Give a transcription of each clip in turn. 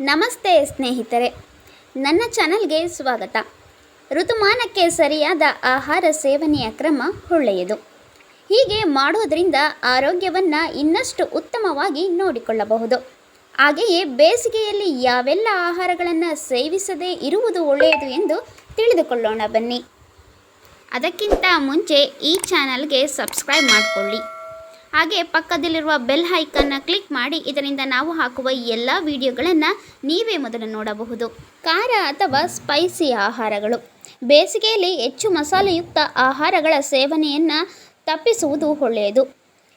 ನಮಸ್ತೆ ಸ್ನೇಹಿತರೆ. ನನ್ನ ಚಾನಲ್ಗೆ ಸ್ವಾಗತ. ಋತುಮಾನಕ್ಕೆ ಸರಿಯಾದ ಆಹಾರ ಸೇವನೆಯ ಕ್ರಮ ಒಳ್ಳೆಯದು. ಹೀಗೆ ಮಾಡೋದರಿಂದ ಆರೋಗ್ಯವನ್ನು ಇನ್ನಷ್ಟು ಉತ್ತಮವಾಗಿ ನೋಡಿಕೊಳ್ಳಬಹುದು. ಹಾಗೆಯೇ ಬೇಸಿಗೆಯಲ್ಲಿ ಯಾವೆಲ್ಲ ಆಹಾರಗಳನ್ನು ಸೇವಿಸದೇ ಇರುವುದು ಒಳ್ಳೆಯದು ಎಂದು ತಿಳಿದುಕೊಳ್ಳೋಣ ಬನ್ನಿ. ಅದಕ್ಕಿಂತ ಮುಂಚೆ ಈ ಚಾನಲ್ಗೆ ಸಬ್ಸ್ಕ್ರೈಬ್ ಮಾಡಿಕೊಳ್ಳಿ. ಹಾಗೆ ಪಕ್ಕದಲ್ಲಿರುವ ಬೆಲ್ ಹೈಕನ್ನು ಕ್ಲಿಕ್ ಮಾಡಿ, ಇದರಿಂದ ನಾವು ಹಾಕುವ ಎಲ್ಲ ವಿಡಿಯೋಗಳನ್ನು ನೀವೇ ಮೊದಲು ನೋಡಬಹುದು. ಖಾರ ಅಥವಾ ಸ್ಪೈಸಿ ಆಹಾರಗಳು. ಬೇಸಿಗೆಯಲ್ಲಿ ಹೆಚ್ಚು ಮಸಾಲೆಯುಕ್ತ ಆಹಾರಗಳ ಸೇವನೆಯನ್ನು ತಪ್ಪಿಸುವುದು ಒಳ್ಳೆಯದು.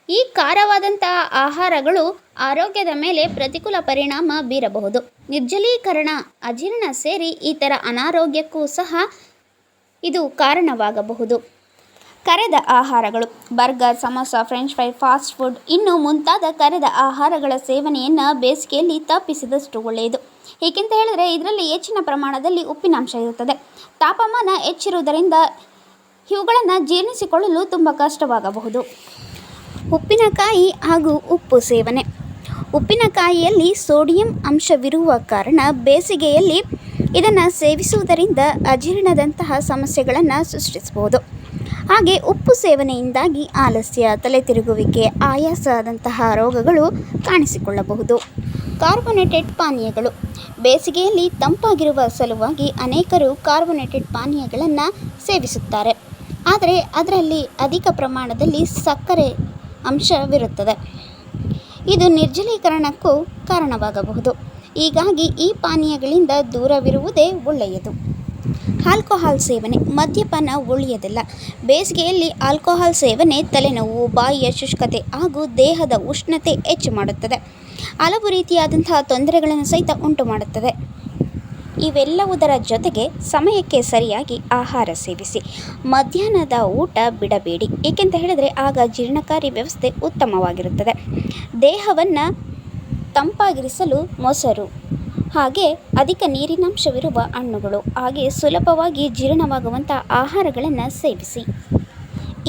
ಈ ಖಾರವಾದಂತಹ ಆಹಾರಗಳು ಆರೋಗ್ಯದ ಮೇಲೆ ಪ್ರತಿಕೂಲ ಪರಿಣಾಮ ಬೀರಬಹುದು. ನಿರ್ಜಲೀಕರಣ, ಅಜೀರ್ಣ ಸೇರಿ ಈ ಥರ ಅನಾರೋಗ್ಯಕ್ಕೂ ಸಹ ಇದು ಕಾರಣವಾಗಬಹುದು. ಕರೆದ ಆಹಾರಗಳು. Burger, samosa, french fry, fast food ಇನ್ನು ಮುಂತಾದ ಕರೆದ ಆಹಾರಗಳ ಸೇವನೆಯನ್ನು ಬೇಸಿಗೆಯಲ್ಲಿ ತಪ್ಪಿಸಿದಷ್ಟು ಒಳ್ಳೆಯದು. ಏಕೆಂತ ಹೇಳಿದರೆ ಇದರಲ್ಲಿ ಹೆಚ್ಚಿನ ಪ್ರಮಾಣದಲ್ಲಿ ಉಪ್ಪಿನಾಂಶ ಇರುತ್ತದೆ. ತಾಪಮಾನ ಹೆಚ್ಚಿರುವುದರಿಂದ ಇವುಗಳನ್ನು ಜೀರ್ಣಿಸಿಕೊಳ್ಳಲು ತುಂಬ ಕಷ್ಟವಾಗಬಹುದು. ಉಪ್ಪಿನಕಾಯಿ ಹಾಗೂ ಉಪ್ಪು ಸೇವನೆ. ಉಪ್ಪಿನಕಾಯಿಯಲ್ಲಿ ಸೋಡಿಯಂ ಅಂಶವಿರುವ ಕಾರಣ ಬೇಸಿಗೆಯಲ್ಲಿ ಇದನ್ನು ಸೇವಿಸುವುದರಿಂದ ಅಜೀರ್ಣದಂತಹ ಸಮಸ್ಯೆಗಳನ್ನು ಸೃಷ್ಟಿಸಬಹುದು. ಹಾಗೆ ಉಪ್ಪು ಸೇವನೆಯಿಂದಾಗಿ ಆಲಸ್ಯ ತಲೆ ತಿರುಗುವಿಕೆ ಆಯಾಸದಂತಹ ರೋಗಗಳು ಕಾಣಿಸಿಕೊಳ್ಳಬಹುದು. ಕಾರ್ಬೊನೇಟೆಡ್ ಪಾನೀಯಗಳು. ಬೇಸಿಗೆಯಲ್ಲಿ ತಂಪಾಗಿರುವ ಸಲುವಾಗಿ ಅನೇಕರು ಕಾರ್ಬೊನೇಟೆಡ್ ಪಾನೀಯಗಳನ್ನು ಸೇವಿಸುತ್ತಾರೆ. ಆದರೆ ಅದರಲ್ಲಿ ಅಧಿಕ ಪ್ರಮಾಣದಲ್ಲಿ ಸಕ್ಕರೆ ಅಂಶವಿರುತ್ತದೆ. ಇದು ನಿರ್ಜಲೀಕರಣಕ್ಕೂ ಕಾರಣವಾಗಬಹುದು. ಹೀಗಾಗಿ ಈ ಪಾನೀಯಗಳಿಂದ ದೂರವಿರುವುದೇ ಒಳ್ಳೆಯದು. ಆಲ್ಕೋಹಾಲ್ ಸೇವನೆ ಮದ್ಯಪಾನ ಉಳಿಯೋದಿಲ್ಲ. ಬೇಸಿಗೆಯಲ್ಲಿ ಆಲ್ಕೋಹಾಲ್ ಸೇವನೆ ತಲೆನೋವು, ಬಾಯಿಯ ಶುಷ್ಕತೆ ಹಾಗೂ ದೇಹದ ಉಷ್ಣತೆ ಹೆಚ್ಚು ಮಾಡುತ್ತದೆ. ಹಲವು ರೀತಿಯಾದಂತಹ ತೊಂದರೆಗಳನ್ನು ಸಹಿತ ಉಂಟು ಮಾಡುತ್ತದೆ. ಇವೆಲ್ಲವುದರ ಜೊತೆಗೆ ಸಮಯಕ್ಕೆ ಸರಿಯಾಗಿ ಆಹಾರ ಸೇವಿಸಿ. ಮಧ್ಯಾಹ್ನದ ಊಟ ಬಿಡಬೇಡಿ. ಏಕೆಂತ ಹೇಳಿದರೆ ಆಗ ಜೀರ್ಣಕಾರಿ ವ್ಯವಸ್ಥೆ ಉತ್ತಮವಾಗಿರುತ್ತದೆ. ದೇಹವನ್ನು ತಂಪಾಗಿರಿಸಲು ಮೊಸರು ಹಾಗೆ ಅಧಿಕ ನೀರಿನಂಶವಿರುವ ಹಣ್ಣುಗಳು. ಹಾಗೆ ಸುಲಭವಾಗಿ ಜೀರ್ಣವಾಗುವಂಥ ಆಹಾರಗಳನ್ನು ಸೇವಿಸಿ.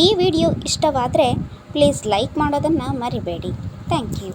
ಈ ವಿಡಿಯೋ ಇಷ್ಟವಾದರೆ ಪ್ಲೀಸ್ ಲೈಕ್ ಮಾಡೋದನ್ನು ಮರಿಬೇಡಿ. Thank you